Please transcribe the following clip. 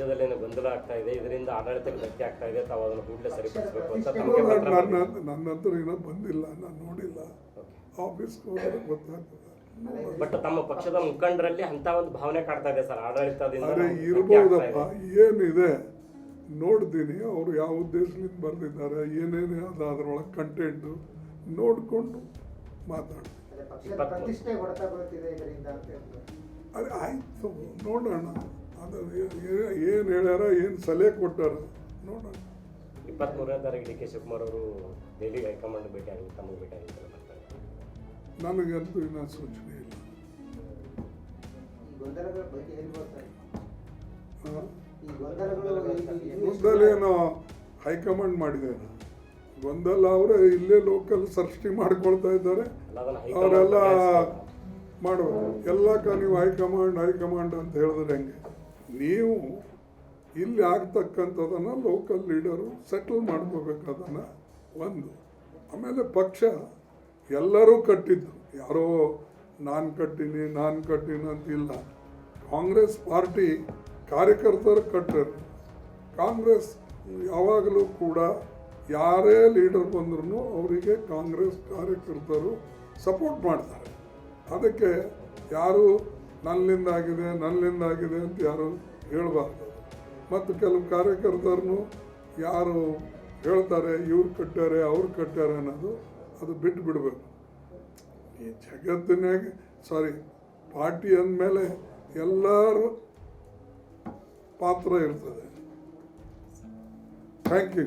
ರಾಜ್ಯದಲ್ಲಿ ಏನೋ ಗೊಂದಲ ಆಗ್ತಾ ಇದೆ ಇದರಿಂದ ಆಡಳಿತಕ್ಕೆ ಧಕ್ಕೆ ಆಗ್ತಾ ಇದೆ ತಾವು ಅದನ್ನು ಕೂಡಲೇ ಸರಿಪಡಿಸಬೇಕು ಅಂತ ತಮಗೆ ಪತ್ರ ನನ್ನ ಬರೆದಿದೆ. ನನ್ನ ಹತ್ರ ಏನೋ ಬಂದಿಲ್ಲ ನಾನು ನೋಡಿಲ್ಲ. ಆಫೀಸ್ಗೆ ಹೋದ್ರೆ ಗೊತ್ತಾಗ್ತದೆ. ಬಟ್ ತಮ್ಮ ಪಕ್ಷದ ಮುಖಂಡರಲ್ಲಿ ಅಂತ ಒಂದು ಭಾವನೆ ಕಾಡ್ತಾ ಇದೆ ಸರ್ ಆಡಳಿತದಿಂದ ಅರೆ ಧಕ್ಕೆ ಆಗ್ತಾ ಇರ್ಬೋದಪ್ಪ. ಇದೆ. ಏನಿದೆ? ನೋಡ್ತೀನಿ. ಅವರು ಯಾವ ಉದ್ದೇಶದಿಂದ ಬರ್ತಿದ್ದಾರೆ ಏನೇನು ಅದು ಅದರೊಳಗೆ ಕಂಟೆಂಟು ನೋಡಿಕೊಂಡು ಮಾತಾಡ್ತೀನಿ. ಅದೇ ಪಕ್ಷದ ಪ್ರತಿಷ್ಠೆ ಹೊಡೆತ ಬೀಳ್ತಿದೆ ಇದರಿಂದ ಅಂತ ಹೇಳ್ತಾರೆ. ಆಯಿತು. ನೋಡೋಣ. ಅದು ಏನು ಹೇಳ್ಯಾರ ಏನು ಸಲಹೆ ಕೊಟ್ಟಾರ? ನೋಡೋಣ. ಇಪ್ಪತ್ತ್ಮೂರನೇ ತಾರೀಕು ಡಿ ಕೆ ಶಿವಕುಮಾರ್ ಅವರು ದೆಹಲಿಗೆ ಹೈಕಮಾಂಡ್ ಭೇಟಿ ಆಗಿ ತಮಗೆ ಭೇಟಿ ಆಗಿದ್ದಾರೆ ನನಗಂತೂ ಇನ್ನೂ ಸೂಚನೆ ಇಲ್ಲ. ಗೊಂದಲ ಏನೋ ಹೈಕಮಾಂಡ್ ಮಾಡಿದ್ದಾರೆ ಗೊಂದಲ ಅವರೇ ಇಲ್ಲೇ ಲೋಕಲ್ ಸೃಷ್ಟಿ ಮಾಡ್ಕೊಳ್ತಾ ಇದ್ದಾರೆ. ಅವರೆಲ್ಲ ಮಾಡುವ. ಎಲ್ಲ ಎಲ್ಲಕ್ಕ ನೀವು ಹೈಕಮಾಂಡ್ ಹೈಕಮಾಂಡ್ ಅಂತ ಹೇಳಿದ್ರೆ ಹೆಂಗೆ? ನೀವು ಇಲ್ಲಿ ಆಗ್ತಕ್ಕಂಥದನ್ನು ಲೋಕಲ್ ಲೀಡರು ಸೆಟಲ್ ಮಾಡ್ಕೋಬೇಕದನ್ನು ಒಂದು. ಆಮೇಲೆ ಪಕ್ಷ ಎಲ್ಲರೂ ಕಟ್ಟಿದ್ದು. ಯಾರೋ ನಾನು ಕಟ್ಟಿನಿ ನಾನು ಕಟ್ಟಿನಿ ಅಂತಿಲ್ಲ. ಕಾಂಗ್ರೆಸ್ ಪಾರ್ಟಿ ಕಾರ್ಯಕರ್ತರು ಕಟ್ಟರು. ಕಾಂಗ್ರೆಸ್ ಯಾವಾಗಲೂ ಕೂಡ ಯಾರೇ ಲೀಡರ್ ಬಂದ್ರೂ ಅವರಿಗೆ ಕಾಂಗ್ರೆಸ್ ಕಾರ್ಯಕರ್ತರು ಸಪೋರ್ಟ್ ಮಾಡ್ತಾರೆ. ಅದಕ್ಕೆ ಯಾರು ನನ್ನಿಂದಾಗಿದೆ ನನ್ನಿಂದಾಗಿದೆ ಅಂತ ಯಾರು ಹೇಳಬಾರ್ದು. ಮತ್ತು ಕೆಲವು ಕಾರ್ಯಕರ್ತರನ್ನು ಯಾರು ಹೇಳ್ತಾರೆ, ಇವ್ರು ಕಟ್ಟಾರೆ ಅವ್ರು ಕಟ್ಟಾರೆ ಅನ್ನೋದು ಅದು ಬಿಟ್ಟು ಬಿಡಬೇಕು. ಈ ಜಗತ್ತಿನಾಗ ಸಾರಿ, ಪಾರ್ಟಿ ಅಂದಮೇಲೆ ಎಲ್ಲರೂ ಪಾತ್ರ ಇರ್ತದೆ. Thank you